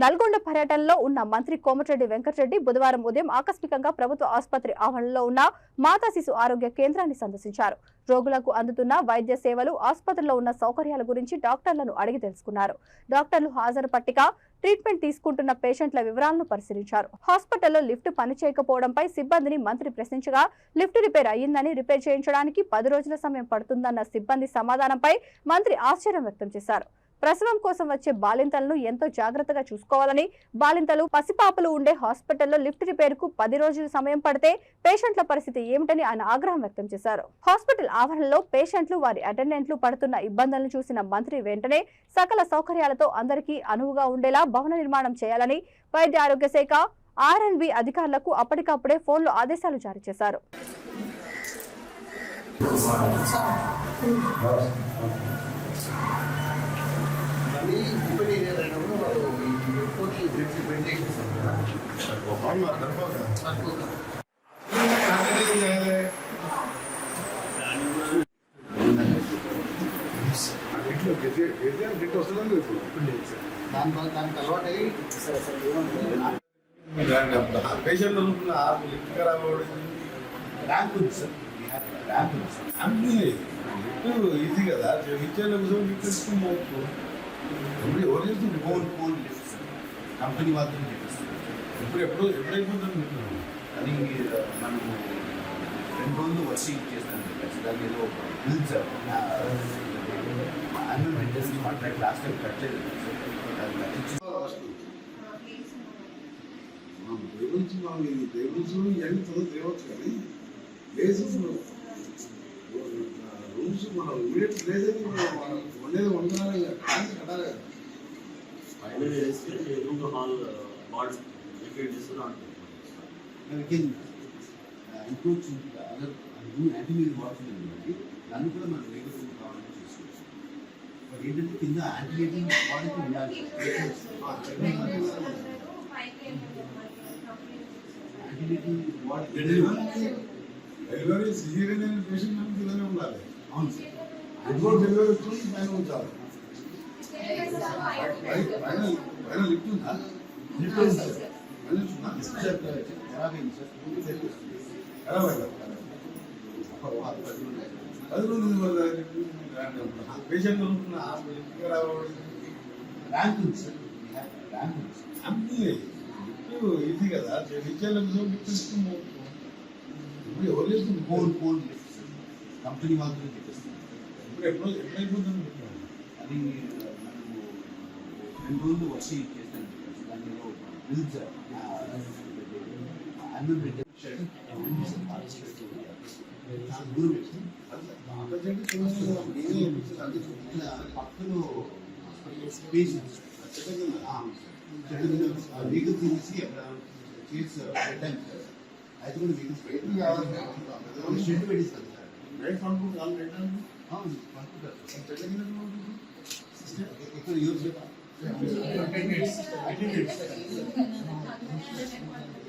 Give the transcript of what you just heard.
నల్గొండ పర్యటనలో ఉన్న మంత్రి కోమటిరెడ్డి వెంకటరెడ్డి బుధవారం ఉదయం ఆకస్మికంగా ప్రభుత్వ ఆసుపత్రి ఆవరణలో ఉన్న మాతా శిశు ఆరోగ్య కేంద్రాన్ని సందర్శించారు. రోగులకు అందుతున్న వైద్య సేవలు ఆసుపత్రిలో ఉన్న సౌకర్యాల గురించి డాక్టర్లను అడిగి తెలుసుకున్నారు. డాక్టర్లు హాజరు పట్టిక ట్రీట్మెంట్ తీసుకుంటున్న పేషెంట్ల వివరాలను పరిశీలించారు. హాస్పిటల్లో లిఫ్ట్ పనిచేయకపోవడంపై సిబ్బందిని మంత్రి ప్రశ్నించగా లిఫ్ట్ రిపేర్ అయ్యిందని రిపేర్ చేయించడానికి పది రోజుల సమయం పడుతుందన్న సిబ్బంది సమాధానంపై మంత్రి ఆశ్చర్యం వ్యక్తం చేశారు. ప్రసవం కోసం వచ్చే బాలింతలను ఎంతో జాగ్రత్తగా చూసుకోవాలని బాలింతలు పసిపాపలు ఉండే హాస్పిటల్లో లిఫ్ట్ రిపేర్కు పది రోజుల సమయం పడితే పేషెంట్ల పరిస్థితి ఏమిటని ఆయన ఆగ్రహం వ్యక్తం చేశారు. హాస్పిటల్ ఆవరణలో పేషెంట్లు వారి అటెండెంట్లు పడుతున్న ఇబ్బందులను చూసిన మంత్రి వెంటనే సకల సౌకర్యాలతో అందరికీ అనువుగా ఉండేలా భవన నిర్మాణం చేయాలని వైద్య ఆరోగ్య శాఖ ఆర్ఎన్బి అధికారులకు అప్పటికప్పుడే ఫోన్లో ఆదేశాలు జారీ చేశారు. పేషెంట్ లిఫ్ట్ ఖరాబ్ ర్యాంక్ ఉంది సార్ ర్యాంక్ ఉంది సార్ ఈజీ కదా ఇచ్చేలో కూర్చొని తీసుకుని ఎవరు చేస్తుంది ఫోన్ ఫోన్ కంపెనీ మాత్రం చేస్తుంది ఇప్పుడు ఎప్పుడు ఎప్పుడైపోతుంది అది మనము రెండు రోజులు వర్షింగ్ చేస్తాను దాని ఏదో annual maintenance contract last time cut చేయలేదు టేబుల్స్ టేబుల్స్ ఇవన్నీ చదువు తేవచ్చు కానీ ప్లేసెస్ రూమ్స్ మనం ఇమీడియట్ మనం వండేది వండాలి కానీ కట్టాలి కదా. హాల్ చేస్తున్నా we can uh, approach the other do anti-meal water ఉందండి దాన్ని కూడా మనం లీగల్ రూమ్ కావాలని చూసుకోవచ్చు బట్ ఏంటంటే కింద యాంటీబయాటిక్ వాడికి ఉండాలి యాంటీబయాటిక్ వాడి డెలివరీ సిజీరియన్ అయిన పేషెంట్ మనకి కిందనే ఉండాలి అవును సార్ ఎప్పుడు డెలివరీ వస్తుంది పైన ఉంచాలి పై- పైన పైన లిఫ్ట్ ఉందా లిఫ్ట్ ఉంది సార్ పైన ఉందా సార్ అది పేషెంట్ ఉంటున్నా లిఫ్ట్ ఖరాబ్ ర్యాంక్ ఉంది సార్ ర్యాంక్ ఉంది సార్ ఇప్పుడు ఇది కదా విద్యాలయంలో ఇప్పుడు ఎవరు చేస్తుంది ఫోన్ ఫోన్ కంపెనీ మాత్రం చెప్పేస్తుంది ఇప్పుడు ఎప్పుడో ఎప్పుడైపోతుంది అది మనము రెండు రోజులు వచ్చి చేస్తాను. దాని ఏదో పక్కలో స్పేస్ ఉంది సార్. ఆ, వెహికల్ తీసి అక్కడ చేసి పెట్టాను సార్ అయితే కూడా వెహికల్స్ పెట్టి షెడ్ పెట్టిస్తాను sir right fund call right అవును, పంపుతారు. ఇక్కడ యూజ్ చేయాలి ఆన్లైన్లో మాట్లాడుతున్నాం చెట్టుగా